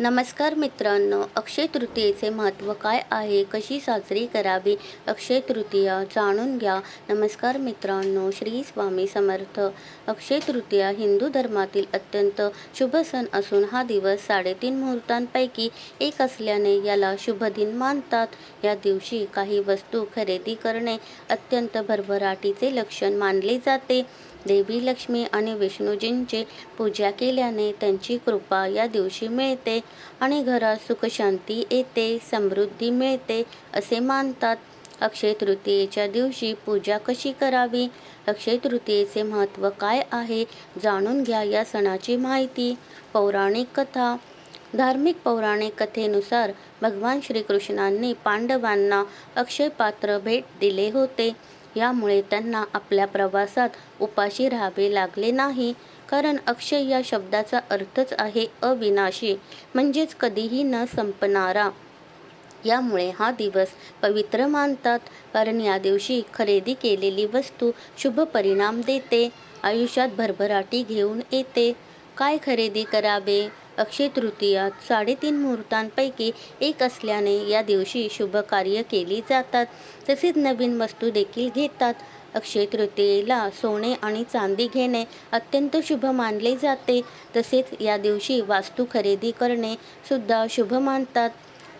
नमस्कार मित्रांनो अक्षय तृतीयेचे महत्त्व काय आहे? कशी साजरी करावी? अक्षय तृतीया जाणून घ्या. नमस्कार मित्रांनो श्री स्वामी समर्थ. अक्षय तृतीया हिंदू धर्मातील अत्यंत शुभ सण असून हा दिवस साडेतीन मुहूर्तांपैकी एक असल्याने याला शुभ दिन मानतात. या दिवशी काही वस्तू खरेदी करणे अत्यंत भरभराटीचे लक्षण मानले जाते. देवी लक्ष्मी आणि विष्णूजींची पूजा केल्याने त्यांची कृपा या दिवशी मिळते आणि घरात सुखशांती येते समृद्धी मिळते असे मानतात. अक्षय तृतीयेच्या दिवशी पूजा कशी करावी? अक्षय तृतीयेचे महत्त्व काय आहे? जाणून घ्या या सणाची माहिती. पौराणिक कथा. धार्मिक पौराणिक कथेनुसार भगवान श्रीकृष्णांनी पांडवांना अक्षय पात्र भेट दिले होते. यामुळे त्यांना आपल्या प्रवासात उपाशी राहावे लागले नाही. कारण अक्षय या शब्दाचा अर्थच आहे अविनाशी म्हणजेच कधीही न संपणारा. यामुळे हा दिवस पवित्र मानतात कारण या दिवशी खरेदी केलेली वस्तू शुभ परिणाम देते. आयुष्यात भरभराटी घेऊन येते. काय खरेदी करावे? अक्षय तृतीयात साडेतीन मुहूर्तांपैकी एक असल्याने या दिवशी शुभ कार्य केली जातात. तसेच नवीन वस्तू देखील घेतात. अक्षय तृतीयेला सोने आणि चांदी घेणे अत्यंत शुभ मानले जाते. तसेच या दिवशी वास्तू खरेदी करणे सुद्धा शुभ मानतात.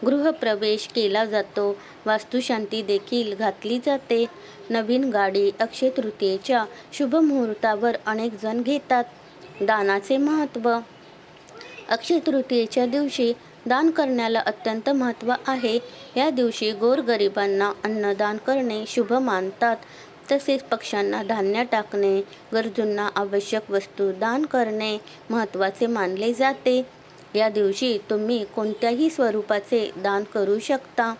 गृहप्रवेश केला जातो. वास्तुशांती देखील घातली जाते. नवीन गाडी अक्षय तृतीयेच्या शुभ मुहूर्तावर अनेक जण घेतात. दानाचे महत्त्व अक्षय तृतीयेच्या दिवशी दान करण्याला अत्यंत महत्त्व आहे. या दिवशी गोरगरिबांना अन्नदान करणे शुभ मानतात. तसेच पक्ष्यांना धान्य टाकणे गरजूंना आवश्यक वस्तू दान करणे महत्त्वाचे मानले जाते. या दिवशी तुम्ही कोणत्याही स्वरूपाचे दान करू शकता.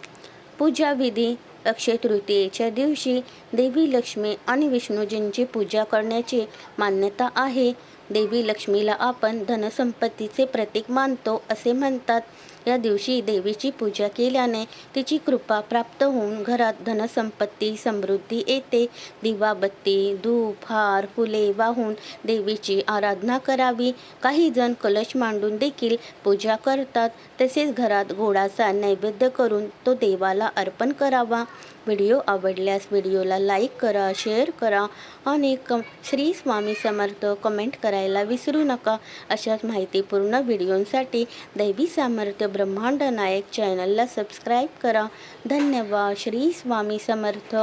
पूजाविधी अक्षय तृतीयेच्या दिवशी देवी लक्ष्मी आणि विष्णूजींची पूजा करण्याची मान्यता आहे. देवी लक्ष्मीला आपण धनसंपत्तीचे प्रतीक मानतो असे म्हणतात. या दिवशी देवीची पूजा केल्याने तिची कृपा प्राप्त होऊन घरात धनसंपत्ती समृद्धी येते. दिवाबत्ती धूप हार फुले वाहून देवीची आराधना करावी. काही जण कलश मांडून देखील पूजा करतात. तसेच घरात गोडाचा नैवेद्य करून तो देवाला अर्पण करावा. व्हिडिओ आवडल्यास व्हिडिओला लाईक करा शेअर करा आणि कम श्री स्वामी समर्थ कमेंट करा. करायला विसरू नका. अशाच माहितीपूर्ण व्हिडिओंसाठी दैवी सामर्थ्य ब्रह्मांड नायक चॅनलला सबस्क्राईब करा. धन्यवाद. श्री स्वामी समर्थ.